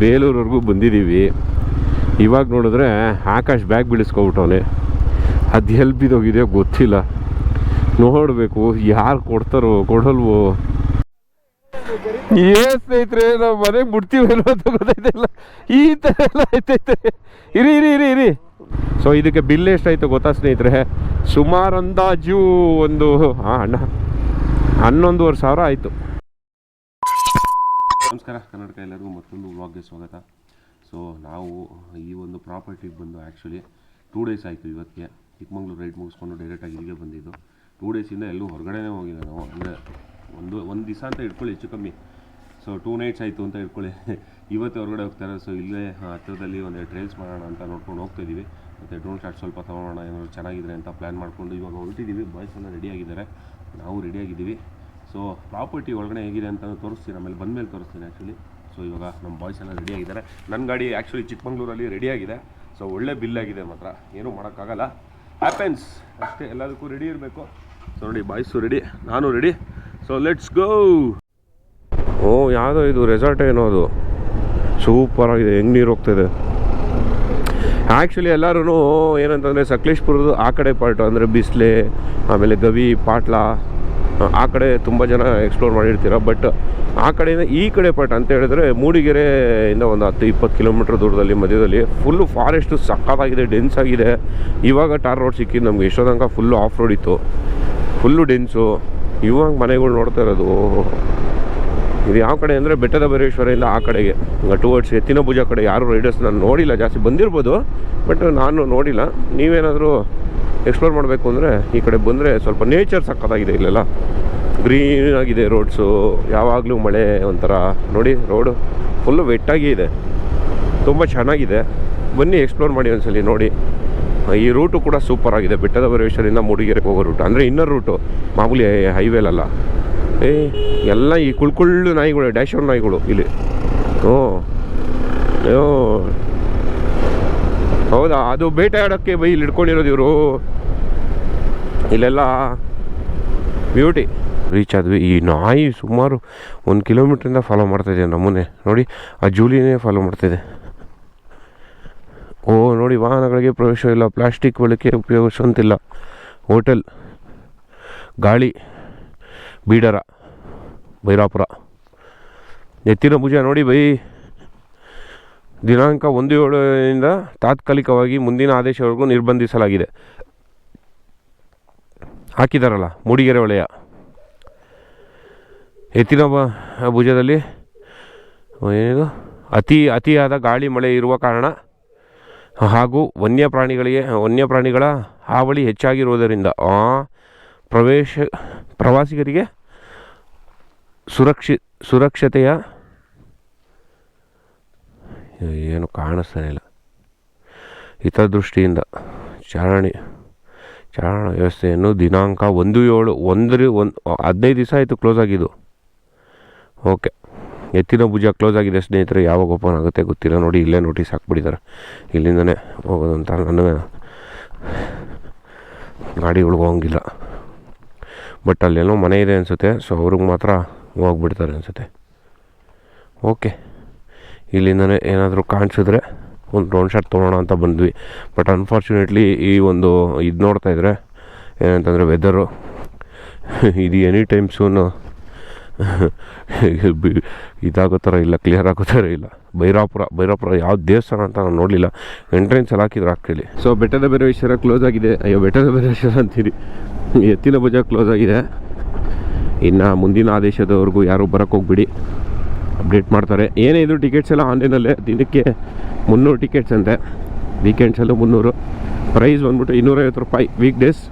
ಬೇಲೂರವರೆಗೂ ಬಂದಿದ್ದೀವಿ. ಇವಾಗ ನೋಡಿದ್ರೆ ಆಕಾಶ್ ಬ್ಯಾಗ್ ಬಿಡಿಸ್ಕೊಬಿಟ್ಟವನೆ. ಅದು ಎಲ್ಲಿ ಬಿದ್ದೋಗಿದೆಯೋ ಗೊತ್ತಿಲ್ಲ. ನೋಡಬೇಕು, ಯಾರು ಕೊಡ್ತಾರೋ, ಕೊಡಲ್ವೋ. ಏನು ಸ್ನೇಹಿತರೆ, ನಾವು ಮನೆಗೆ ಮುಟ್ತೀವೇನೋ ಅಂತ ಗೊತ್ತಾಯ್ತಿಲ್ಲ ಈ ಥರ ಎಲ್ಲ ಆಯ್ತೈತೆ ಇರಿ ಇರಿ ಇರಿ ಇರಿ. ಸೊ ಇದಕ್ಕೆ ಬಿಲ್ ಎಷ್ಟಾಯ್ತು ಗೊತ್ತಾ ಸ್ನೇಹಿತರೆ? ಸುಮಾರು ಅಂದಾಜು ಒಂದು ಹಾಂ ಅಣ್ಣ, ಹನ್ನೊಂದುವರೆ ಸಾವಿರ ಆಯಿತು. ನಮಸ್ಕಾರ ಕನ್ನಡಕ ಎಲ್ಲರಿಗೂ ಮತ್ತೊಂದು ವ್ಲಾಗ್ಗೆ ಸ್ವಾಗತ. ಸೊ ನಾವು ಈ ಒಂದು ಪ್ರಾಪರ್ಟಿಗೆ ಬಂದು ಆ್ಯಕ್ಚುಲಿ ಟೂ ಡೇಸ್ ಆಯಿತು ಇವತ್ತಿಗೆ. ಚಿಕ್ಕಮಂಗ್ಳೂರು ರೈಡ್ ಮುಗಿಸ್ಕೊಂಡು ಡೈರೆಕ್ಟಾಗಿ ಇಲ್ಲಿಗೆ ಬಂದಿದ್ದು. ಟೂ ಡೇಸಿಂದ ಎಲ್ಲೂ ಹೊರಗಡೆನೇ ಹೋಗಿಲ್ಲ ನಾವು. ಅಂದರೆ ಒಂದು ಒಂದು ದಿವಸ ಅಂತ ಇಟ್ಕೊಳ್ಳಿ ಹೆಚ್ಚು ಕಮ್ಮಿ. ಸೊ ಟೂ ನೈಟ್ಸ್ ಆಯಿತು ಅಂತ ಇಟ್ಕೊಳ್ಳಿ ಇವತ್ತು ಹೊರಗಡೆ ಹೋಗ್ತಾರೆ. ಸೊ ಇಲ್ಲೇ ಹತ್ತಿರದಲ್ಲಿ ಒಂದು ಟ್ರೈಲ್ಸ್ ಮಾಡೋಣ ಅಂತ ನೋಡ್ಕೊಂಡು ಹೋಗ್ತಿದ್ದೀವಿ ಮತ್ತು ಡ್ರೋನ್ ಶಾಟ್ ಸ್ವಲ್ಪ ತೊಗೊಳೋಣ ಏನಾದ್ರು ಚೆನ್ನಾಗಿದ್ರೆ ಅಂತ ಪ್ಲ್ಯಾನ್ ಮಾಡಿಕೊಂಡು ಇವಾಗ ಹೊರಟಿದ್ದೀವಿ ಬಾಯ್ಸ್ ಎಲ್ಲ ರೆಡಿಯಾಗಿದ್ದಾರೆ ನಾವು ರೆಡಿಯಾಗಿದ್ದೀವಿ ಸೊ ಪ್ರಾಪರ್ಟಿ ಒಳಗಡೆ ಹೇಗಿದೆ ಅಂತ ತೋರಿಸ್ತೀನಿ, ಆಮೇಲೆ ಬಂದಮೇಲೆ ತೋರಿಸ್ತೀನಿ ಆ್ಯಕ್ಚುಲಿ ಸೊ ಇವಾಗ ನಮ್ಮ ಬಾಯ್ಸ್ ಎಲ್ಲ ರೆಡಿ ಆಗಿದ್ದಾರೆ. ನನ್ನ ಗಾಡಿ ಆ್ಯಕ್ಚುಲಿ ಚಿಕ್ಕಮಂಗ್ಳೂರಲ್ಲಿ ರೆಡಿಯಾಗಿದೆ ಸೊ ಒಳ್ಳೆ ಬಿಲ್ ಆಗಿದೆ ಮಾತ್ರ. ಏನೂ ಮಾಡೋಕ್ಕಾಗಲ್ಲ. ಹ್ಯಾಪೆನ್ಸ್ ಅಷ್ಟೇ, ಎಲ್ಲದಕ್ಕೂ ರೆಡಿ ಇರಬೇಕು. ಸೊ ನೋಡಿ ಬಾಯ್ಸು ರೆಡಿ ನಾನು ರೆಡಿ ಸೊ ಲೆಟ್ಸ್ ಗೋ ಓ, ಯಾವುದೋ ಇದು ರೆಸಾರ್ಟ್ ಏನೋ ಅದು. ಸೂಪರ್ ಆಗಿದೆ. ಹೆಂಗೆ ನೀರು ಹೋಗ್ತಿದೆ. ಆ್ಯಕ್ಚುಲಿ ಎಲ್ಲರೂ ಏನಂತಂದರೆ ಸಕಲೇಶ್ಪುರದ ಆ ಕಡೆ ಪಾರ್ಟು ಅಂದರೆ ಬಿಸ್ಲೆ, ಆಮೇಲೆ ಗವಿ, ಪಾಟ್ಲ ಆ ಕಡೆ ತುಂಬ ಜನ ಎಕ್ಸ್ಪ್ಲೋರ್ ಮಾಡಿರ್ತೀರ? ಬಟ್ ಆ ಕಡೆಯಿಂದ ಈ ಕಡೆ ಪಾರ್ಟ್ ಅಂತ ಹೇಳಿದ್ರೆ ಮೂಡಿಗೆರೆಯಿಂದ ಒಂದು ಹತ್ತು, ಇಪ್ಪತ್ತು ಕಿಲೋಮೀಟ್ರ್ ದೂರದಲ್ಲಿ, ಮಧ್ಯದಲ್ಲಿ ಫುಲ್ಲು ಫಾರೆಸ್ಟು ಸಕ್ಕತ್ತಾಗಿದೆ ಡೆನ್ಸ್ ಆಗಿದೆ. ಇವಾಗ ಟಾರ್ ರೋಡ್ ಸಿಕ್ಕಿದ್ದು ನಮ್ಗೆ ಎಷ್ಟೋ ತನಕ ಫುಲ್ಲು ಆಫ್ ರೋಡ್ ಇತ್ತು. ಫುಲ್ಲು ಡೆನ್ಸು ಇವಾಗ ಮನೆಗಳು ನೋಡ್ತಾ ಇರೋದು. ಇದು ಯಾವ ಕಡೆ ಅಂದರೆ ಬೆಟ್ಟದ ಬೈರೇಶ್ವರದಿಂದ ಆ ಕಡೆಗೆ. ಟುವರ್ಡ್ಸ್ ಎತ್ತಿನ ಭುಜ ಕಡೆ ಯಾರು ರೈಡರ್ಸ್ ನಾನು ನೋಡಿಲ್ಲ, ಜಾಸ್ತಿ ಬಂದಿರ್ಬೋದು. ಬಟ್ ನಾನು ನೋಡಿಲ್ಲ. ನೀವೇನಾದರೂ ಎಕ್ಸ್ಪ್ಲೋರ್ ಮಾಡಬೇಕು ಅಂದರೆ ಈ ಕಡೆ ಬಂದರೆ ಸ್ವಲ್ಪ ನೇಚರ್ ಸಕ್ಕತ್ತಾಗಿದೆ ಇಲ್ಲೆಲ್ಲ. ಗ್ರೀನ್ ಆಗಿದೆ ರೋಡ್ಸು ಯಾವಾಗಲೂ ಮಳೆ ಒಂಥರ. ನೋಡಿ ರೋಡು ಫುಲ್ಲು ವೆಟ್ಟಾಗಿ ಇದೆ. ತುಂಬ ಚೆನ್ನಾಗಿದೆ. ಬನ್ನಿ ಎಕ್ಸ್ಪ್ಲೋರ್ ಮಾಡಿ ಒಂದ್ಸಲಿ ನೋಡಿ. ಈ ರೂಟು ಕೂಡ ಸೂಪರ್ ಆಗಿದೆ. ಬೆಟ್ಟದ ಪ್ರವೇಶದಿಂದ ಮೂಡಿಗೆರೆಗೆ ಹೋಗೋ ರೂಟ್ ಅಂದರೆ ಇನ್ನರ್ ರೂಟು ಮಾಮೂಲಿ ಹೈವೇಲಲ್ಲ ಏ, ಎಲ್ಲ ಈ ಕುಳ್ಕುಳ್ಳು ನಾಯಿಗಳು ಡ್ಯಾಶ್ ನಾಯಿಗಳು ಇಲ್ಲಿ. ಓ ಹೌದಾ? ಅದು ಬೇಟೆ ಆಡೋಕ್ಕೆ ಬೈ ಇಲ್ಲಿ ಇಟ್ಕೊಂಡಿರೋದು ಇವರು. ಇಲ್ಲೆಲ್ಲ ಬ್ಯೂಟಿ ರೀಚ್ ಆದ್ವಿ. ಈ ನಾಯಿ ಸುಮಾರು ಒಂದು ಕಿಲೋಮೀಟ್ರಿಂದ ಫಾಲೋ ಮಾಡ್ತಾಯಿದೆ ನಮ್ಮನ್ನೇ ನೋಡಿ, ಆ ಜೂಲಿನೇ ಫಾಲೋ ಮಾಡ್ತಾಯಿದೆ ಓ, ನೋಡಿ, ವಾಹನಗಳಿಗೆ ಪ್ರವೇಶ ಇಲ್ಲ. ಪ್ಲಾಸ್ಟಿಕ್ ಬಳಕೆ ಉಪಯೋಗಿಸುವಂತಿಲ್ಲ. ಹೋಟೆಲ್ ಗಾಳಿ. ಬೀಡರ. ಬೈರಾಪುರ ಎತ್ತಿನ ಭುಜ ನೋಡಿ ಬೈ. ದಿನಾಂಕ ಒಂದು ಏಳರಿಂದ ತಾತ್ಕಾಲಿಕವಾಗಿ ಮುಂದಿನ ಆದೇಶವರೆಗೂ ನಿರ್ಬಂಧಿಸಲಾಗಿದೆ. ಹಾಕಿದಾರಲ್ಲ, ಮೂಡಿಗೆರೆ ವಲಯ. ಎತ್ತಿನ ಭುಜದಲ್ಲಿ, ಏನಿದು? ಅತಿ, ಅತಿಯಾದ ಗಾಳಿ ಮಳೆ ಇರುವ ಕಾರಣ ಹಾಗೂ ವನ್ಯಪ್ರಾಣಿಗಳಿಗೆ, ವನ್ಯಪ್ರಾಣಿಗಳ ಹಾವಳಿ ಹೆಚ್ಚಾಗಿರುವುದರಿಂದ ಪ್ರವೇಶ, ಪ್ರವಾಸಿಗರಿಗೆ ಸುರಕ್ಷಿ, ಸುರಕ್ಷತೆಯ ಏನು ಕಾಣಿಸ್ತಾನೆ ಇಲ್ಲ. ಹಿತದೃಷ್ಟಿಯಿಂದ ಚಾರಣಿ, ಚಾರಣ ವ್ಯವಸ್ಥೆಯನ್ನು ದಿನಾಂಕ ಒಂದು ಏಳು ಒಂದರ ಒಂದು, ಹದಿನೈದು ದಿವಸ ಆಯಿತು ಕ್ಲೋಸ್ ಆಗಿದ್ದು. ಓಕೆ ಎತ್ತಿನ ಭುಜ ಕ್ಲೋಸ್ ಆಗಿದೆ ಸ್ನೇಹಿತರೆ, ಯಾವಾಗ ಓಪನ್ ಆಗುತ್ತೆ ಗೊತ್ತಿಲ್ಲ. ನೋಡಿ, ಇಲ್ಲೇ ನೋಟಿಸ್ ಹಾಕ್ಬಿಟ್ಟಿದ್ದಾರೆ. ಇಲ್ಲಿಂದನೇ ಹೋಗೋದಂತ ಅಂತ ಗಾಡಿ ಹೋಗಂಗಿಲ್ಲ ಬಟ್ ಅಲ್ಲೇನೋ ಮನೆ ಇದೆ ಅನಿಸುತ್ತೆ ಸೊ ಅವ್ರಿಗೆ ಮಾತ್ರ ಹೋಗ್ಬಿಡ್ತಾರೆ ಅನಿಸುತ್ತೆ. ಓಕೆ ಇಲ್ಲಿಂದನೇ ಏನಾದರೂ ಕಾಣಿಸಿದ್ರೆ ಒಂದು ಡ್ರೋನ್ ಶಾಟ್ ತೊಗೊಳೋಣ ಅಂತ ಬಂದ್ವಿ. ಬಟ್ ಅನ್ಫಾರ್ಚುನೇಟ್ಲಿ ಈ ಒಂದು ಇದು ನೋಡ್ತಾ ಇದ್ರೆ ಏನಂತಂದರೆ ವೆದರು ಇದು ಎನಿ ಟೈಮ್ ಸೂನು ಇದಾಗೋ ಥರ ಇಲ್ಲ ಕ್ಲಿಯರ್ ಆಗೋ ಥರ ಇಲ್ಲ. ಬೈರಾಪುರ ಬೈರಾಪುರ ಯಾವ ದೇವಸ್ಥಾನ ಅಂತ ನಾನು ನೋಡಲಿಲ್ಲ. ಎಂಟ್ರೆನ್ಸ್ ಎಲ್ಲ ಹಾಕಿದ್ರು ಆ್ಯಕ್ಚುಲಿ ಸೊ ಬೆಟ್ಟದ ಬೇರೆ ಕ್ಲೋಸ್ ಆಗಿದೆ. ಅಯ್ಯೋ ಬೆಟ್ಟದ ಬೈರೇಶ್ವರ ಅಂತೀರಿ. ಎತ್ತಿನ ಭುಜ ಕ್ಲೋಸ್ ಆಗಿದೆ. ಇನ್ನು ಮುಂದಿನ ಆದೇಶದವರೆಗೂ ಯಾರೂ ಬರೋಕ್ಕೆ ಹೋಗ್ಬಿಡಿ. ಅಪ್ಡೇಟ್ ಮಾಡ್ತಾರೆ. ಏನೇ ಇದು ಟಿಕೆಟ್ಸ್ ಎಲ್ಲ ಆನ್ಲೈನಲ್ಲೇ ದಿನಕ್ಕೆ ಮುನ್ನೂರು ಟಿಕೆಟ್ಸ್ ಅಂತೆ. ವೀಕೆಂಡ್ಸಲ್ಲೂ ಮುನ್ನೂರು. ಪ್ರೈಸ್ ಬಂದ್ಬಿಟ್ಟು ಇನ್ನೂರೈವತ್ತು ರೂಪಾಯಿ. ವೀಕ್ ಡೇಸ್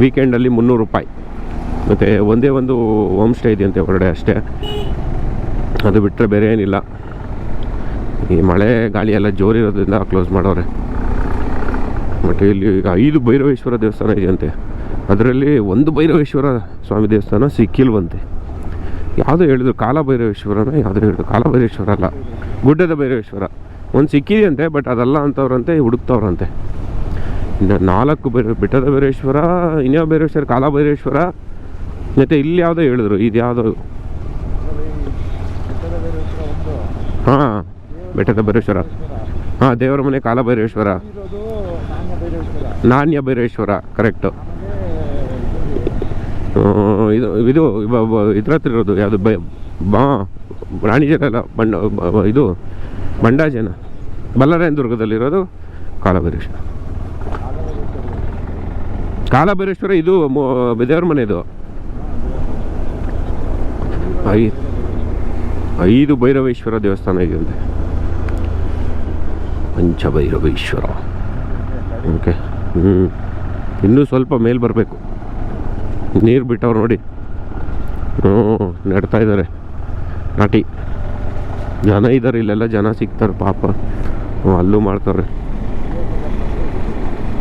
ವೀಕೆಂಡಲ್ಲಿ ಮುನ್ನೂರು ರೂಪಾಯಿ. ಮತ್ತು ಒಂದೇ ಒಂದು ಹೋಮ್ ಸ್ಟೇ ಇದೆಯಂತೆ ಹೊರಗಡೆ ಅಷ್ಟೇ. ಅದು ಬಿಟ್ಟರೆ ಬೇರೆ ಏನಿಲ್ಲ. ಈ ಮಳೆ, ಗಾಳಿ ಎಲ್ಲ ಜೋರಿರೋದ್ರಿಂದ ಕ್ಲೋಸ್ ಮಾಡೋರೆ. ಮತ್ತು ಇಲ್ಲಿ ಈಗ ಐದು ಭೈರವೇಶ್ವರ ದೇವಸ್ಥಾನ ಇದೆಯಂತೆ ಅದರಲ್ಲಿ ಒಂದು ಭೈರವೇಶ್ವರ ಸ್ವಾಮಿ ದೇವಸ್ಥಾನ ಸಿಕ್ಕಿಲ್ವಂತೆ. ಯಾವುದೋ ಹೇಳಿದ್ರು ಕಾಲಭೈರವೇಶ್ವರನ, ಯಾವುದು ಹೇಳಿದ್ರು ಕಾಲಭೈರೇಶ್ವರ ಅಲ್ಲ ಗುಡ್ಡದ ಭೈರವೇಶ್ವರ. ಒಂದು ಸಿಕ್ಕಿದೆಯಂತೆ, ಬಟ್ ಅದಲ್ಲ ಅಂತವ್ರಂತೆ, ಹುಡುಕ್ತವ್ರಂತೆ. ಇನ್ನು ನಾಲ್ಕು ಬೇರೆ ಬೆಟ್ಟದ ಭೈರೇಶ್ವರ ಇನ್ಯಾವ ಭೈರೇಶ್ವರ ಕಾಲಭೈರೇಶ್ವರ? ಮತ್ತು ಇಲ್ಲಿ ಯಾವುದೋ ಹೇಳಿದ್ರು, ಇದು ಯಾವುದೋ? ಹಾಂ, ಬೆಟ್ಟದ ಭೈರೇಶ್ವರ ಹಾಂ, ದೇವರ ಮನೆ ಕಾಲಭೈರೇಶ್ವರ. ನಾಣ್ಯ ಭೈರೇಶ್ವರ ಕರೆಕ್ಟು. ಇದು ಇದು ಇದ್ರ ಹತ್ರ ಇರೋದು ಯಾವುದು ಬ, ಬಾ ರಾಣಿಜನ ಅಲ್ಲ, ಬಂಡ ಇದು ಬಂಡಾಜನ ಬಲ್ಲಾರಾಯನ ದುರ್ಗದಲ್ಲಿರೋದು ಕಾಲಭೈರೇಶ್ವರ. ಕಾಲಭೈರೇಶ್ವರ ಇದು ದೇವ್ರ ಮನೆ ಇದು ಐ, ಐದು ಭೈರವೇಶ್ವರ ದೇವಸ್ಥಾನ ಇದೆ ಪಂಚಭೈರವೇಶ್ವರ. ಓಕೆ ಹ್ಞೂ ಇನ್ನೂ ಸ್ವಲ್ಪ ಮೇಲೆ ಬರಬೇಕು. ನೀರು ಬಿಟ್ಟವ್ರು ನೋಡಿ. ಹ್ಞೂ, ನೆಡ್ತಾ ಇದ್ದಾರೆ ನಾಟಿ. ಜನ ಇದ್ದಾರೆ ಇಲ್ಲೆಲ್ಲ ಜನ ಸಿಗ್ತಾರೆ, ಪಾಪ. ಹ್ಞೂ, ಅಲ್ಲೂ ಮಾಡ್ತಾರೆ.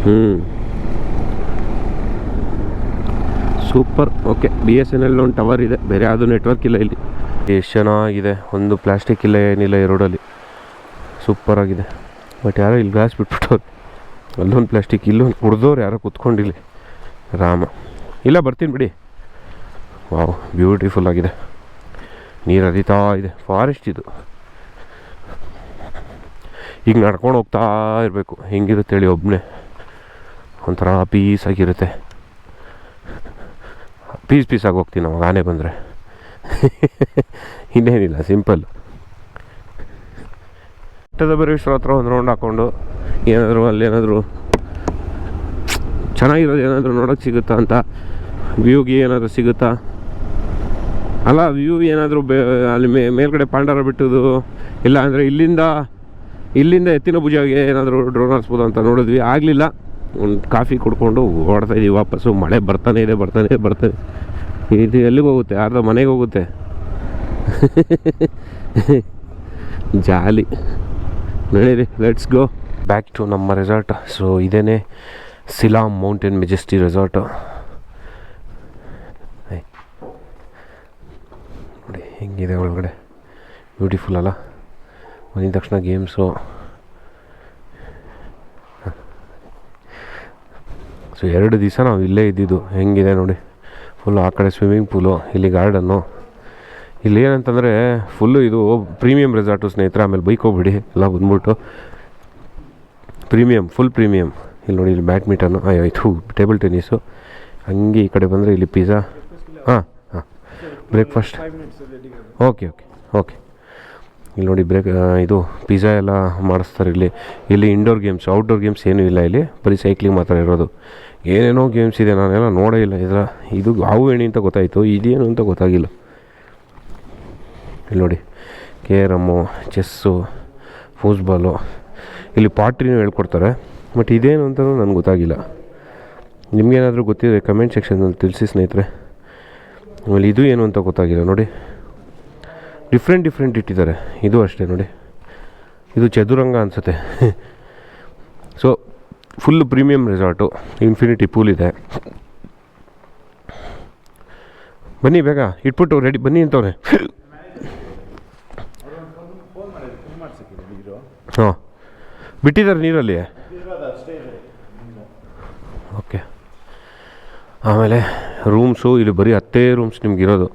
ಹ್ಞೂ. Super. Okay, B S N L ಒಂದು ಟವರ್ ಇದೆ. ಬೇರೆ ಯಾವುದು ನೆಟ್ವರ್ಕ್ ಇಲ್ಲ ಇಲ್ಲಿ. ಎಷ್ಟು ಚೆನ್ನಾಗಿದೆ ಒಂದು ಪ್ಲಾಸ್ಟಿಕ್ ಇಲ್ಲ, ಏನಿಲ್ಲ ಈ ರೋಡಲ್ಲಿ ಸೂಪರ್ ಆಗಿದೆ. ಬಟ್ ಯಾರೋ ಇಲ್ಲಿ ಗ್ಲಾಸ್ ಬಿಟ್ಬಿಟ್ಟವ್ರು. ಅಲ್ಲೊಂದು ಪ್ಲಾಸ್ಟಿಕ್ ಇಲ್ಲೊಂದು ಕುಡ್ದವ್ರು ಯಾರೋ ಕುತ್ಕೊಂಡಿಲ್ಲ. ರಾಮ. ಇಲ್ಲ, ಬರ್ತೀನಿ ಬಿಡಿ. ವಾವ್ ಬ್ಯೂಟಿಫುಲ್ ಆಗಿದೆ. ನೀರು ಹರಿತಾ ಇದೆ ಫಾರೆಸ್ಟ್ ಇದು. ಈಗ ನಡ್ಕೊಂಡು ಹೋಗ್ತಾ ಇರಬೇಕು. ಹೆಂಗಿರುತ್ತೆ ಹೇಳಿ ಒಬ್ಬನೇ ಒಂಥರ ಪೀಸಾಗಿರುತ್ತೆ ಪೀಸ್ ಪೀಸಾಗಿ ಹೋಗ್ತೀನಿ ಅವಾಗ ಆನೆ ಬಂದರೆ. ಇನ್ನೇನಿಲ್ಲ ಸಿಂಪಲ್ ಬೆಟ್ಟದ ಬರೇಶ್ವರ ಹತ್ರ ಒಂದು ರೌಂಡ್ ಹಾಕ್ಕೊಂಡು ಏನಾದರೂ ಅಲ್ಲೇನಾದರೂ ಚೆನ್ನಾಗಿರೋದು ಏನಾದರೂ ನೋಡೋಕ್ಕೆ ಸಿಗುತ್ತಾ ಅಂತ ವ್ಯೂಗೆ ಏನಾದರೂ ಸಿಗುತ್ತಾ? ಅಲ್ಲ, ವ್ಯೂ ಏನಾದರೂ ಬೇ ಅಲ್ಲಿ ಮೇ ಮೇಲ್ಗಡೆ ಪಾಂಡರ ಬಿಟ್ಟದು ಇಲ್ಲ ಅಂದರೆ ಇಲ್ಲಿಂದ ಇಲ್ಲಿಂದ ಎತ್ತಿನ ಭುಜಾಗೆ ಏನಾದರೂ ಡ್ರೋನ್ ಹಾರಿಸ್ಬೋದು ಅಂತ ನೋಡಿದ್ವಿ. ಆಗಲಿಲ್ಲ. ಒಂದು ಕಾಫಿ ಕುಡ್ಕೊಂಡು ಓಡ್ತಾ ಇದ್ದೀವಿ ವಾಪಸ್ಸು. ಮಳೆ ಬರ್ತಾನೆ ಇದೆ, ಬರ್ತಾನೆ ಬರ್ತಾನೆ ಇದು. ಎಲ್ಲಿಗೆ ಹೋಗುತ್ತೆ? ಅರ್ಧ ಮನೆಗೆ ಹೋಗುತ್ತೆ? ಜಾಲಿ. ನಡೀರಿ ಲೆಟ್ಸ್ ಗೋ ಬ್ಯಾಕ್ ಟು ನಮ್ಮ ರೆಸಾರ್ಟ್ ಸೊ ಇದೇನೆ ಸಿಲಾಮ್ ಮೌಂಟೇನ್ ಮೆಜೆಸ್ಟಿ ರೆಸಾರ್ಟು ಹೆಂಗಿದೆ ಒಳಗಡೆ? ಬ್ಯೂಟಿಫುಲ್ ಅಲ್ಲ? ಬಂದಿದ ತಕ್ಷಣ ಗೇಮ್ಸು ಸೊ ಎರಡು ದಿವಸ ನಾವು ಇಲ್ಲೇ ಇದ್ದಿದ್ದು. ಹೆಂಗಿದೆ ನೋಡಿ? ಫುಲ್ ಆ ಕಡೆ ಸ್ವಿಮ್ಮಿಂಗ್ ಪೂಲು ಇಲ್ಲಿ ಗಾರ್ಡನ್ನು ಇಲ್ಲಿ ಏನಂತಂದರೆ ಫುಲ್ಲು ಇದು ಪ್ರೀಮಿಯಂ ರೆಸಾರ್ಟು ಸ್ನೇಹಿತರೆ, ಆಮೇಲೆ ಬೈಕ್ ಹೋಗ್ಬಿಡಿ. ಎಲ್ಲ ಬಂದ್ಬಿಟ್ಟು. ಪ್ರೀಮಿಯಂ ಫುಲ್ ಪ್ರೀಮಿಯಂ ಇಲ್ಲಿ ನೋಡಿ, ಇಲ್ಲಿ ಬ್ಯಾಡ್ಮಿಂಟನ್ನು ಆಯ್ತು ಟೇಬಲ್ ಟೆನ್ನಿಸು ಹಂಗೆ ಈ ಕಡೆ ಬಂದರೆ ಇಲ್ಲಿ ಪಿಜ್ಜಾ ಹಾಂ ಹಾಂ. ಬ್ರೇಕ್ಫಾಸ್ಟ್ ಓಕೆ ಓಕೆ ಓಕೆ ಇಲ್ಲಿ ನೋಡಿ ಬ್ರೇಕ್ ಇದು ಪಿಜ್ಜಾ ಎಲ್ಲ ಮಾಡಿಸ್ತಾರೆ ಇಲ್ಲಿ. ಇಲ್ಲಿ ಇಂಡೋರ್ ಗೇಮ್ಸ್ ಔಟ್ಡೋರ್ ಗೇಮ್ಸ್ ಏನೂ ಇಲ್ಲ ಇಲ್ಲಿ. ಬರೀ ಸೈಕ್ಲಿಂಗ್ ಮಾತ್ರ ಇರೋದು. ಏನೇನೋ ಗೇಮ್ಸ್ ಇದೆ, ನಾನೆಲ್ಲ ನೋಡೇ ಇಲ್ಲ. ಇದರ, ಇದು ಹಾವು ಏಣಿ ಅಂತ ಗೊತ್ತಾಯಿತು? ಇದೇನು ಅಂತ ಗೊತ್ತಾಗಿಲ್ಲ. ಇಲ್ಲಿ ನೋಡಿ ಕೇರಮ್ಮು ಚೆಸ್ಸು ಫೂಸ್ಬಾಲು ಇಲ್ಲಿ ಪಾಟ್ರಿನೂ ಹೇಳ್ಕೊಡ್ತಾರೆ. ಬಟ್ ಇದೇನು ಅಂತಲೂ ನನಗೆ ಗೊತ್ತಾಗಿಲ್ಲ. ನಿಮಗೇನಾದರೂ ಗೊತ್ತಿದೆ ಕಮೆಂಟ್ ಸೆಕ್ಷನಲ್ಲಿ ತಿಳಿಸಿ ಸ್ನೇಹಿತರೆ. ಆಮೇಲೆ ಇದು ಏನು ಅಂತ ಗೊತ್ತಾಗಿಲ್ಲ ನೋಡಿ. ಡಿಫ್ರೆಂಟ್ ಡಿಫ್ರೆಂಟ್ ಇಟ್ಟಿದ್ದಾರೆ. ಇದು ಅಷ್ಟೇ ನೋಡಿ. ಇದು ಚದುರಂಗ ಅನಿಸುತ್ತೆ. So full premium resort infinity pool ಇದೆ. ಬನ್ನಿ ಬೇಗ ಇಟ್ಬಿಟ್ಟು ರೆಡಿ ಬನ್ನಿ ಅಂತವ್ರೆ ಹಾಂ. ಬಿಟ್ಟಿದ್ದಾರೆ ನೀರಲ್ಲಿ? ಓಕೆ ಆಮೇಲೆ ರೂಮ್ಸು ಇಲ್ಲಿ ಬರೀ ಹತ್ತೇ ರೂಮ್ಸ್ ನಿಮ್ಗೆ ಇರೋದು.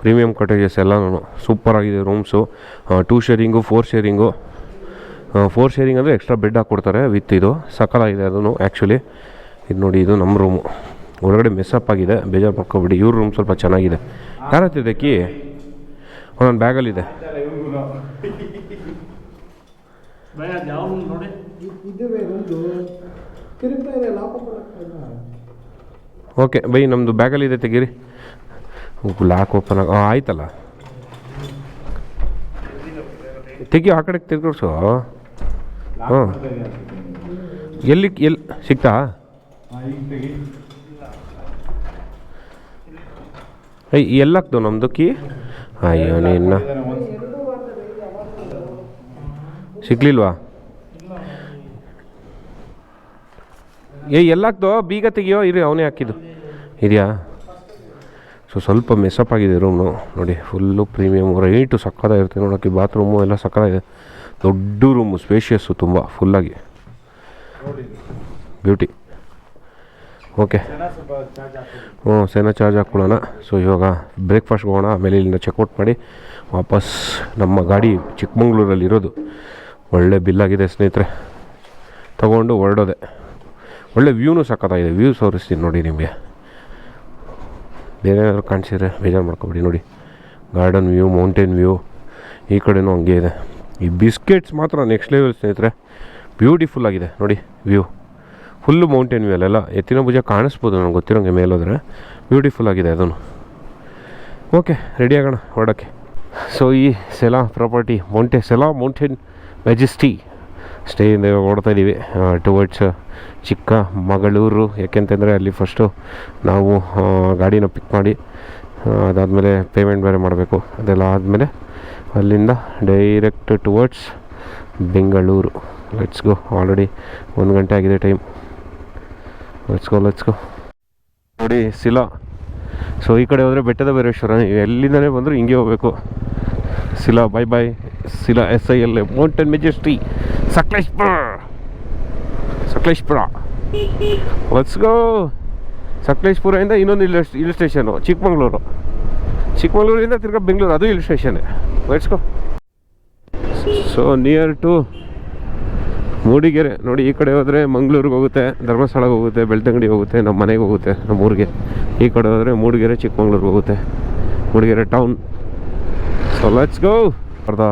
ಪ್ರೀಮಿಯಂ ಕಾಟೇಜಸ್ ಎಲ್ಲನೂ ಸೂಪರಾಗಿದೆ rooms two sharing four sharing four sharing ಅಂದರೆ ಎಕ್ಸ್ಟ್ರಾ ಬೆಡ್ ಹಾಕ್ಕೊಡ್ತಾರೆ ವಿತ್ ಇದು. ಸಕಲಾಗಿದೆ ಅದನ್ನು ಆ್ಯಕ್ಚುಲಿ ಇದು ನೋಡಿ ಇದು ನಮ್ಮ ರೂಮು ಒಳಗಡೆ ಮೆಸ್ಸಪ್ ಆಗಿದೆ ಬೇಜಾರು ಮಾಡ್ಕೊಬಿಡಿ. ಇವ್ರ ರೂಮ್ ಸ್ವಲ್ಪ ಚೆನ್ನಾಗಿದೆ. ಯಾರ ಹತ್ತಿದೆ ಕೀ ಒಂದೊಂದು ಬ್ಯಾಗಲ್ಲಿದೆ ಇದೆ ಲಾಭ ಓಕೆ ಬೈ ನಮ್ಮದು ಬ್ಯಾಗಲ್ಲಿದೆ ತೆಗೀರಿ. ಲಾಕ್ ಓಪನ್ ಆಗ ಹಾಂ ಆಯ್ತಲ್ಲ. ತೆಗಿಯೋ ಆ ಕಡೆಗೆ ತಿರ್ಗಿಸು ಹಾಂ. ಎಲ್ಲಿ ಎಲ್ಲಿ ಸಿಗ್ತಾ? ಐ ಎಲ್ಲಾಕ್ದು ನಮ್ಮದು ಕೀ? ಅಯ್ಯೋ ನಿನ್ನ ಸಿಗ್ಲಿಲ್ವಾ? ಏ ಎಲ್ಲಾಕ್ದು ಬೀಗ ತೆಗಿಯೋ? ಇರಿ, ಅವನೇ ಹಾಕಿದ್ದು. ಇದೆಯಾ? ಸೊ ಸ್ವಲ್ಪ ಮೆಸಪ್ ಆಗಿದೆ ರೂಮು ನೋಡಿ ಫುಲ್ಲು ಪ್ರೀಮಿಯಮ್ ರೈಟು ಸಕ್ಕತ್ತಾಗಿರುತ್ತೆ ನೋಡೋಕ್ಕೆ ಬಾತ್ರೂಮು ಎಲ್ಲ ಸಕ್ಕದಾಗಿದೆ ದೊಡ್ಡ ರೂಮು ಸ್ಪೇಷಿಯಸ್ಸು ತುಂಬ ಫುಲ್ಲಾಗಿ ಬ್ಯೂಟಿ ಓಕೆ ಹ್ಞೂ, ಸೇನಾ ಚಾರ್ಜ್ ಹಾಕ್ಕೊಳ್ಳೋಣ. ಸೊ ಇವಾಗ ಬ್ರೇಕ್ಫಾಸ್ಟ್ಗೆ ಹೋಗೋಣ. ಆಮೇಲೆ ಇಲ್ಲಿಂದ ಚೆಕ್ಔಟ್ ಮಾಡಿ. ವಾಪಸ್ ನಮ್ಮ ಗಾಡಿ ಚಿಕ್ಕಮಂಗ್ಳೂರಲ್ಲಿ ಇರೋದು ಒಳ್ಳೆ ಬಿಲ್ಲಾಗಿದೆ ಸ್ನೇಹಿತರೆ. ತಗೊಂಡು ಹೊರಡೋದೆ. ಒಳ್ಳೆ ವ್ಯೂನು ಸಕ್ಕತ್ತಾಗಿದೆ ವ್ಯೂ ತೋರಿಸ್ತೀನಿ ನೋಡಿ ನಿಮಗೆ. ಬೇರೆ ಏನಾದ್ರು ಕಾಣಿಸಿದ್ರೆ ಬೇಜಾರು ಮಾಡ್ಕೊಬಿಡಿ ನೋಡಿ. ಗಾರ್ಡನ್ ವ್ಯೂ ಮೌಂಟೇನ್ ವ್ಯೂ ಈ ಕಡೆನೂ ಹಂಗೆ ಇದೆ. ಈ ಬಿಸ್ಕೆಟ್ಸ್ ಮಾತ್ರ ನೆಕ್ಸ್ಟ್ ಲೆವೆಲ್ ಸ್ನೇಹಿತರೆ ಬ್ಯೂಟಿಫುಲ್ ಆಗಿದೆ ನೋಡಿ ವ್ಯೂ ಫುಲ್ಲು ಮೌಂಟೇನ್ ವ್ಯೂ ಅಲ್ಲೆಲ್ಲ ಎತ್ತಿನ ಭುಜ ಕಾಣಿಸ್ಬೋದು ನನಗೆ ಗೊತ್ತಿರೋಂಗೆ ಮೇಲೋದ್ರೆ. ಬ್ಯೂಟಿಫುಲ್ ಆಗಿದೆ ಅದನ್ನು ಓಕೆ ರೆಡಿ ಆಗೋಣ ಹೊರಡೋಕ್ಕೆ. ಸೊ ಈ ಸೆಲಾ ಪ್ರಾಪರ್ಟಿ ಮೌಂಟೆ ಸೆಲಾ ಮೌಂಟೇನ್ ಮೆಜೆಸ್ಟಿ ಸ್ಟೇಯಿಂದ ಓಡ್ತಾ ಇದ್ದೀವಿ ಟುವರ್ಡ್ಸ್ ಚಿಕ್ಕಮಗಳೂರು ಯಾಕೆಂತಂದರೆ ಅಲ್ಲಿ ಫಸ್ಟು ನಾವು ಗಾಡಿನ ಪಿಕ್ ಮಾಡಿ ಅದಾದಮೇಲೆ ಪೇಮೆಂಟ್ ಬೇರೆ ಮಾಡಬೇಕು. ಅದೆಲ್ಲ ಆದಮೇಲೆ ಅಲ್ಲಿಂದ direct towards Bengaluru. Let's go already ಒಂದು ಗಂಟೆ ಆಗಿದೆ time let's go let's go ನೋಡಿ ಸಿಲಾ ಸೊ ಈ ಕಡೆ ಹೋದರೆ ಬೆಟ್ಟದ ಭೈರೇಶ್ವರ. ಎಲ್ಲಿಂದಲೇ ಬಂದರೂ ಹಿಂಗೆ ಹೋಗಬೇಕು. ಸಿಲಾ bye bye ಸಿಲಾ S I L Mountain Majesty Sakleshpur. Sakleshpur. Go ಸಕಲೇಶ್ಪುರದಿಂದ ಇನ್ನೊಂದು ಇಲ್ಲ ಹಿಲ್ ಸ್ಟೇಷನು ಚಿಕ್ಕಮಂಗ್ಳೂರು. ಚಿಕ್ಕಮಂಗ್ಳೂರಿಂದ ತಿರ್ಗಾ ಬೆಂಗಳೂರು, ಅದು hill ಸ್ಟೇಷನ್ನೇ let's go so near to Mudigere, ನೋಡಿ ಈ ಕಡೆ ಹೋದರೆ ಮಂಗಳೂರಿಗೆ ಹೋಗುತ್ತೆ ಧರ್ಮಸ್ಥಳಕ್ಕೆ ಹೋಗುತ್ತೆ, ಬೆಳ್ತಂಗಡಿ ಹೋಗುತ್ತೆ ನಮ್ಮ ಮನೆಗೆ ಹೋಗುತ್ತೆ ನಮ್ಮ ಊರಿಗೆ. ಈ ಕಡೆ ಹೋದರೆ ಮೂಡಿಗೆರೆ, ಚಿಕ್ಕಮಂಗ್ಳೂರಿಗೆ ಹೋಗುತ್ತೆ. Mudigere town so let's go ಅರ್ಧ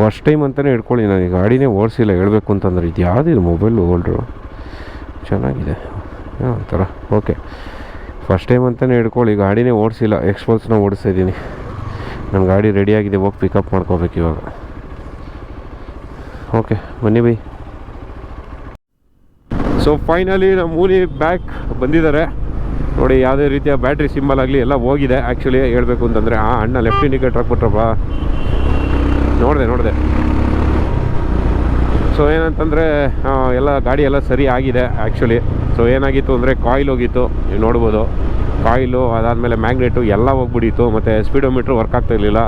ಫಸ್ಟ್ ಟೈಮ್ ಅಂತಲೇ ಹಿಡ್ಕೊಳ್ಳಿ, ನಾನು ಈ ಗಾಡಿನೇ ಓಡಿಸಿಲ್ಲ, ಹೇಳಬೇಕು ಅಂತಂದ್ರೆ. ಇದು ಯಾವುದಿದೆ ಮೊಬೈಲ್ ಓಲ್ಡ್ರು ಚೆನ್ನಾಗಿದೆ. ಒಂಥರ. ಓಕೆ ಫಸ್ಟ್ ಟೈಮ್ ಅಂತಲೇ ಹಿಡ್ಕೊಳ್ಳಿ ಗಾಡಿನೇ ಓಡಿಸಿಲ್ಲ. ಎಕ್ಸ್ಪೋಲ್ಸ್ನ ಓಡಿಸ್ತಾ ಇದ್ದೀನಿ. ನನ್ನ ಗಾಡಿ ರೆಡಿಯಾಗಿದೆ ಹೋಗಿ ಪಿಕಪ್ ಮಾಡ್ಕೋಬೇಕು ಇವಾಗ. ಓಕೆ ಬನ್ನಿ ಬೈ. ಸೊ ಫೈನಲಿ ನಮ್ಮ ಮೂಲಿ ಬ್ಯಾಕ್ ಬಂದಿದ್ದಾರೆ. ನೋಡಿ, ಯಾವುದೇ ರೀತಿಯ ಬ್ಯಾಟ್ರಿ ಸಿಂಬಲ್ ಆಗಲಿ ಎಲ್ಲ ಹೋಗಿದೆ. ಆ್ಯಕ್ಚುಲಿ ಹೇಳಬೇಕು ಅಂತಂದರೆ, ಆ ಅಣ್ಣ ಲೆಫ್ಟ್ ಇಂಡಿಕೇಟ್ರ್ ಹಾಕ್ಬಿಟ್ರಪ್ಪ. ನೋಡಿದೆ ನೋಡಿದೆ. ಸೊ ಏನಂತಂದರೆ ಎಲ್ಲ ಗಾಡಿ ಎಲ್ಲ ಸರಿ ಆಗಿದೆ ಆ್ಯಕ್ಚುಲಿ ಸೊ ಏನಾಗಿತ್ತು ಅಂದರೆ ಕಾಯಿಲ್ ಹೋಗಿತ್ತು. ನೀವು ನೋಡ್ಬೋದು. ಕಾಯಿಲು ಅದಾದಮೇಲೆ ಮ್ಯಾಗ್ನೆಟು ಎಲ್ಲ ಹೋಗ್ಬಿಟ್ಟಿತ್ತು. ಮತ್ತು ಸ್ಪೀಡೋಮೀಟ್ರ್ ವರ್ಕ್ ಆಗ್ತಾ ಇರಲಿಲ್ಲ.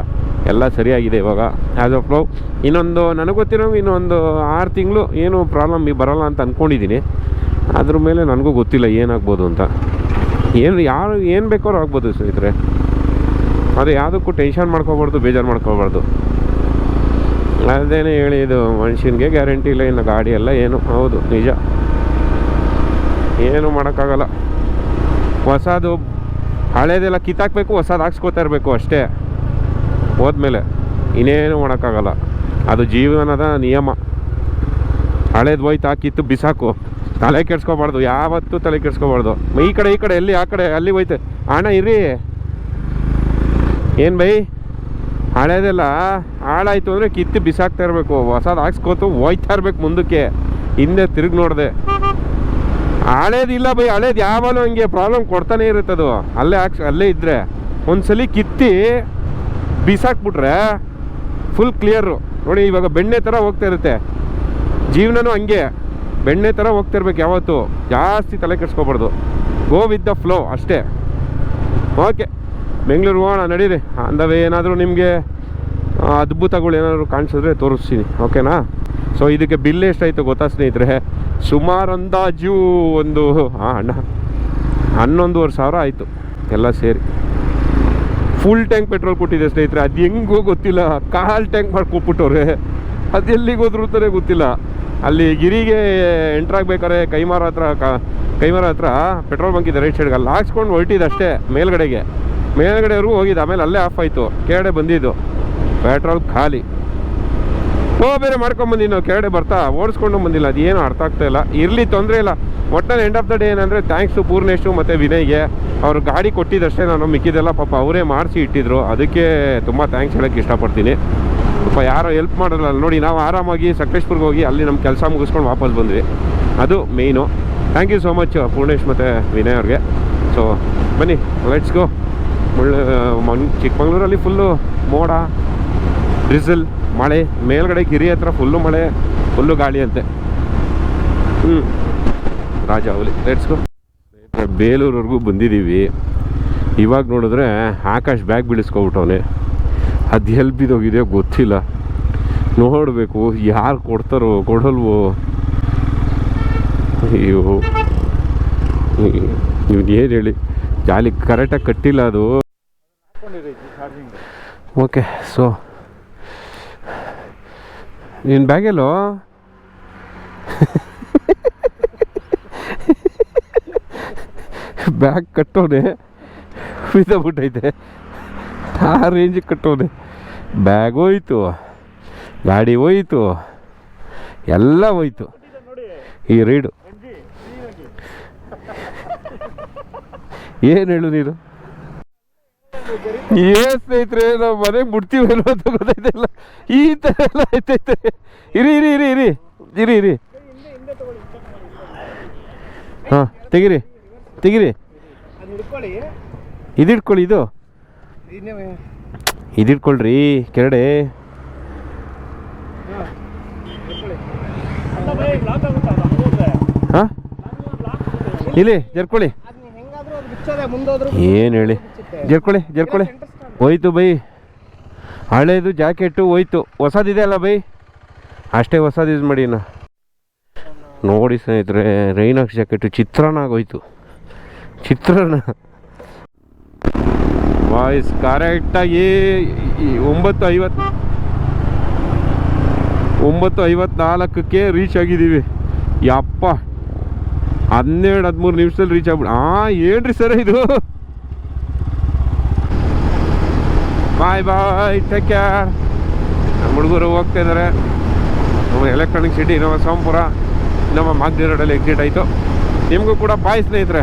ಎಲ್ಲ ಸರಿಯಾಗಿದೆ ಇವಾಗ. ಆ್ಯಸ್ ಆಫ್ ನೋ ಇನ್ನೊಂದು, ನನಗೆ ಗೊತ್ತಿರೋ ಇನ್ನೊಂದು ಆರು ತಿಂಗಳು ಏನು ಪ್ರಾಬ್ಲಮ್ ಬರೋಲ್ಲ ಅಂತ ಅಂದ್ಕೊಂಡಿದ್ದೀನಿ ಅದ್ರ ಮೇಲೆ ನನಗೂ ಗೊತ್ತಿಲ್ಲ ಏನಾಗ್ಬೋದು ಅಂತ. ಏನು, ಯಾರು, ಏನು ಬೇಕಾದ್ರೂ ಆಗ್ಬೋದು ಸ್ನೇಹಿತರೆ. ಅದು ಯಾವುದಕ್ಕೂ ಟೆನ್ಷನ್ ಮಾಡ್ಕೋಬಾರ್ದು, ಬೇಜಾರು ಮಾಡ್ಕೋಬಾರ್ದು. ಅದೇನೇ ಹೇಳಿ, ಇದು ಮನುಷ್ಯನಿಗೆ ಗ್ಯಾರಂಟಿ ಇಲ್ಲ, ಇನ್ನು ಗಾಡಿ ಎಲ್ಲ ಏನು? ಹೌದು, ನಿಜ. ಏನು ಮಾಡೋಕ್ಕಾಗಲ್ಲ. ಹೊಸದು ಹಳೇದೆಲ್ಲ ಕಿತ್ತಾಕ್ಬೇಕು, ಹೊಸದು ಹಾಕ್ಸ್ಕೊತಾ ಇರಬೇಕು ಅಷ್ಟೇ. ಹೋದ್ಮೇಲೆ ಇನ್ನೇನು ಮಾಡೋಕ್ಕಾಗಲ್ಲ. ಅದು ಜೀವನದ ನಿಯಮ. ಹಳೇದು ಹೋಯ್ತು ಹಾಕಿತ್ತು ಬಿಸಾಕು. ತಲೆ ಕೆಡ್ಸ್ಕೋಬಾರ್ದು, ಯಾವತ್ತೂ ತಲೆ ಕೆಡ್ಸ್ಕೊಬಾರ್ದು. ಈ ಕಡೆ ಈ ಕಡೆ, ಎಲ್ಲಿ, ಆ ಕಡೆ, ಅಲ್ಲಿ ಹೋಯ್ತು. ಅಣ್ಣ, ಇರ್ರಿ. ಏನು ಬೈ? ಹಳೇದೆಲ್ಲ ಹಾಳಾಯ್ತು ಅಂದರೆ ಕಿತ್ತು ಬಿಸಾಕ್ತಾ ಇರಬೇಕು, ಹೊಸದು ಹಾಕ್ಸ್ಕೊತು ಹೋಯ್ತಾ ಇರ್ಬೇಕು ಮುಂದಕ್ಕೆ, ಹಿಂದೆ ತಿರುಗಿ ನೋಡಿದೆ. ಹಳೇದಿಲ್ಲ ಬೈ, ಹಳೇದು ಯಾವಾಗಲೂ ಹಂಗೆ ಪ್ರಾಬ್ಲಮ್ ಕೊಡ್ತಾನೆ ಇರುತ್ತದು ಅಲ್ಲೇ ಹಾಕ್ಸ್, ಅಲ್ಲೇ ಇದ್ದರೆ ಒಂದ್ಸಲಿ ಕಿತ್ತಿ ಬಿಸಾಕ್ಬಿಟ್ರೆ ಫುಲ್ ಕ್ಲಿಯರು ನೋಡಿ ಇವಾಗ ಬೆಣ್ಣೆ ಥರ ಹೋಗ್ತಾ ಇರುತ್ತೆ. ಜೀವನನೂ ಹಂಗೆ. ಬೆಣ್ಣೆ ಥರ ಹೋಗ್ತಾ ಇರ್ಬೇಕು ಯಾವತ್ತು. ಜಾಸ್ತಿ ತಲೆ ಕೆಡ್ಸ್ಕೊಬಾರ್ದು. ಗೋ ವಿತ್ ದ ಫ್ಲೋ ಅಷ್ಟೇ. ಓಕೆ ಬೆಂಗಳೂರು ಹೋಗೋಣ, ನಡೀರಿ. ಅಂದವೇ ಏನಾದರೂ ನಿಮಗೆ ಅದ್ಭುತಗಳು ಏನಾದರೂ ಕಾಣಿಸಿದ್ರೆ ತೋರಿಸ್ತೀನಿ, ಓಕೆನಾ? ಸೊ ಇದಕ್ಕೆ ಬಿಲ್ ಎಷ್ಟಾಯಿತು ಗೊತ್ತಾ ಸ್ನೇಹಿತರೆ? ಸುಮಾರು ಅಂದಾಜು ಒಂದು ಹಾಂ ಅಣ್ಣ, ಹನ್ನೊಂದುವರೆ ಸಾವಿರ ಆಯಿತು, ಎಲ್ಲ ಸೇರಿ. ಫುಲ್ ಟ್ಯಾಂಕ್ ಪೆಟ್ರೋಲ್ ಕೊಟ್ಟಿದೆ ಸ್ನೇಹಿತರೆ. ಅದು ಹೆಂಗೂ ಗೊತ್ತಿಲ್ಲ. ಕಾಲ್ ಟ್ಯಾಂಕ್ ಮಾಡ್ಕೊಟ್ಬಿಟ್ಟವ್ರೆ. ಅದು ಎಲ್ಲಿಗೆ ಹೋದ್ರು ಅಂತಲೇ ಗೊತ್ತಿಲ್ಲ. ಅಲ್ಲಿ ಗಿರಿಗೆ ಎಂಟ್ರ್ ಆಗ್ಬೇಕಾದ್ರೆ ಕೈಮಾರ ಹತ್ರ ಕೈಮಾರ ಹತ್ರ ಪೆಟ್ರೋಲ್ ಬಂಕಿದೆ ರೈಟ್ ಸೈಡ್ಗೆ ಅಲ್ಲಿ ಹಾಕ್ಸ್ಕೊಂಡು ಹೊರಟಿದೆ ಅಷ್ಟೇ, ಮೇಲ್ಗಡೆಗೆ. ಮೇಲ್ಗಡೆವರೆಗೂ ಹೋಗಿದ್ದು ಆಮೇಲೆ ಅಲ್ಲೇ ಆಫ್ ಆಯಿತು. ಕೆಳಗಡೆ ಬಂದಿದ್ದು. ಪೆಟ್ರೋಲ್ ಖಾಲಿ. ಓ, ಬೇರೆ ಮಾಡ್ಕೊಂಬಂದಿ ನಾವು ಕೆಳಗಡೆ ಬರ್ತಾ. ಓಡಿಸ್ಕೊಂಡು ಬಂದಿಲ್ಲ. ಅದು ಏನು ಅರ್ಥ ಆಗ್ತಾ ಇಲ್ಲ. ಇರಲಿ ತೊಂದರೆ ಇಲ್ಲ. ಒಟ್ಟಲ್ಲಿ ಎಂಡ್ ಆಫ್ ದ ಡೇ ಏನಂದರೆ ಥ್ಯಾಂಕ್ಸ್ ಪೂರ್ಣೇಶು ಮತ್ತು ವಿನಯ್ಗೆ, ಅವ್ರು ಗಾಡಿ ಕೊಟ್ಟಿದ್ದಷ್ಟೇ ನಾನು ಮಿಕ್ಕಿದೆಲ್ಲ ಪಾಪ ಅವರೇ ಮಾಡಿಸಿ ಇಟ್ಟಿದ್ರು. ಅದಕ್ಕೆ ತುಂಬ ಥ್ಯಾಂಕ್ಸ್ ಹೇಳೋಕ್ಕೆ ಇಷ್ಟಪಡ್ತೀನಿ. ಪಾಪ ಯಾರೋ ಹೆಲ್ಪ್ ಮಾಡಲ್ಲ ನೋಡಿ, ನಾವು ಆರಾಮಾಗಿ ಸಕಲೇಶ್ಪುರ್ಗೆ ಹೋಗಿ ಅಲ್ಲಿ ನಮ್ಮ ಕೆಲಸ ಮುಗಿಸ್ಕೊಂಡು ವಾಪಸ್ ಬಂದ್ವಿ. ಅದು main thank you so much Purnesh ಮತ್ತು ವಿನಯ್ ಅವ್ರಿಗೆ. ಸೊ ಬನ್ನಿ ಲೆಟ್ಸ್ ಗೋ ಮುಳ್ಳ ಮನ್ ಚಿಕ್ಕಮಂಗ್ಳೂರಲ್ಲಿ ಫುಲ್ಲು ಮೋಡ ಡ್ರಿಸಲ್ ಮಳೆ. ಮೇಲ್ಗಡೆ ಗಿರಿ ಹತ್ರ ಫುಲ್ಲು ಮಳೆ ಫುಲ್ಲು ಗಾಳಿ ಅಂತೆ. ಹ್ಞೂ ರಾಜ ಲೆಟ್ಸ್ ಗೋ ಬೇಲೂರವರೆಗೂ ಬಂದಿದ್ದೀವಿ. ಇವಾಗ ನೋಡಿದ್ರೆ ಆಕಾಶ್ ಬ್ಯಾಗ್ ಬಿಡಿಸ್ಕೊಬಿಟ್ಟವನೆ. ಅದು ಎಲ್ಲಿ ಬಿದ್ದೋಗಿದೆಯೋ ಗೊತ್ತಿಲ್ಲ. ನೋಡಬೇಕು, ಯಾರು ಕೊಡ್ತಾರೋ, ಕೊಡಲ್ವೋ. ಅಯ್ಯೋ. ಇವನು ಏನು ಹೇಳಿ? ಜಾಲಿ ಕರೆಕ್ಟಾಗಿ ಕಟ್ಟಿಲ್ಲ ಅದು. ಓಕೆ ಸೊ ನಿನ್ನ ಬ್ಯಾಗೆಲ್ಲೋ? ಬ್ಯಾಗ್ ಕಟ್ಟೋನೆ ಬಿದ್ದಬಿಟ್ಟೈತೆ ಆ ರೇಂಜಿಗೆ ಕಟ್ಟೋದೆ. ಬ್ಯಾಗ್ ಹೋಯ್ತು, ಗಾಡಿ ಹೋಯ್ತು, ಎಲ್ಲ ಹೋಯ್ತು. ಈ ರೈಡು ಏನು ಹೇಳು ನೀನು? ಏನ್ ಸ್ನೇಹಿತರೆ, ನಾವು ಮನೆಗೆ ಮುಟ್ತೀವೇನೋ ಅಂತ ಗೊತ್ತಾಯ್ತಲ್ಲ. ಈ ಥರ ಎಲ್ಲ ಆಯ್ತೈತೆ ಇರಿ ಇರಿ ಇರಿ ಇರಿ. ಇರಿ ಇರಿ. ಹಾಂ, ತೆಗಿರಿ. ತೆಗಿರಿ. ಇದಿಟ್ಕೊಳ್ಳಿ ಇದು. ಇದಿಟ್ಕೊಳ್ರಿ ಕೆರಡೆ ಹಾಂ? ಇಲ್ಲಿ ಜರ್ಕೊಳ್ಳಿ ಅದು ಹೆಂಗಾದ್ರೂ ಅದು ಬಿಚ್ಚದೆ ಮುಂದೋದ್ರು ಏನು ಹೇಳಿ? ಜರ್ಕೊಳ್ಳಿ ಜರ್ಕೊಳ್ಳಿ ಹೋಯ್ತು ಬೈ. ಹಳೇದು ಜಾಕೆಟು ಹೋಯ್ತು. ಹೊಸದಿದೆ ಅಲ್ಲ ಬೈ? ಅಷ್ಟೇ ಹೊಸದು ಯೂಸ್ ಮಾಡಿ ನಾ ನೋಡಿ ಸ್ನೇಹಿತರೆ ರೈನಾಕ್ಸ್ ಜಾಕೆಟು ಚಿತ್ರಾನ್ನ ಆಗೋಯ್ತು. ಚಿತ್ರಾನ್ನ. ವಾಯ್ಸ್ ಕರೆಕ್ಟಾಗಿ ಒಂಬತ್ತು ಐವತ್ತು ಒಂಬತ್ತು ಐವತ್ನಾಲ್ಕಕ್ಕೆ ರೀಚ್ ಆಗಿದ್ದೀವಿ. ಯಪ್ಪ. ಹನ್ನೆರಡು, ಹದಿಮೂರು ನಿಮಿಷದಲ್ಲಿ ರೀಚ್ ಆಗ್ಬಿಡು ಹಾಂ ಏನ್ರಿ ಸರ್ ಇದು? ಬಾಯ್ ಬಾಯ್ ಟೇಕ್ ಕೇರ್ ನಮ್ಮ ಹುಡುಗರು ಹೋಗ್ತಾ ಇದ್ದಾರೆ ನಮ್ಮ ಎಲೆಕ್ಟ್ರಾನಿಕ್ ಸಿಟಿ ನಮ್ಮ ಸೋಮಪುರ, ನಮ್ಮ ಮಾಗ್ಡಿ ರೋಡಲ್ಲಿ ಎಕ್ಸಿಟ್ ಆಯಿತು. ನಿಮಗೂ ಕೂಡ ಬಾಯ್ ಸ್ನೇಹಿತರೆ.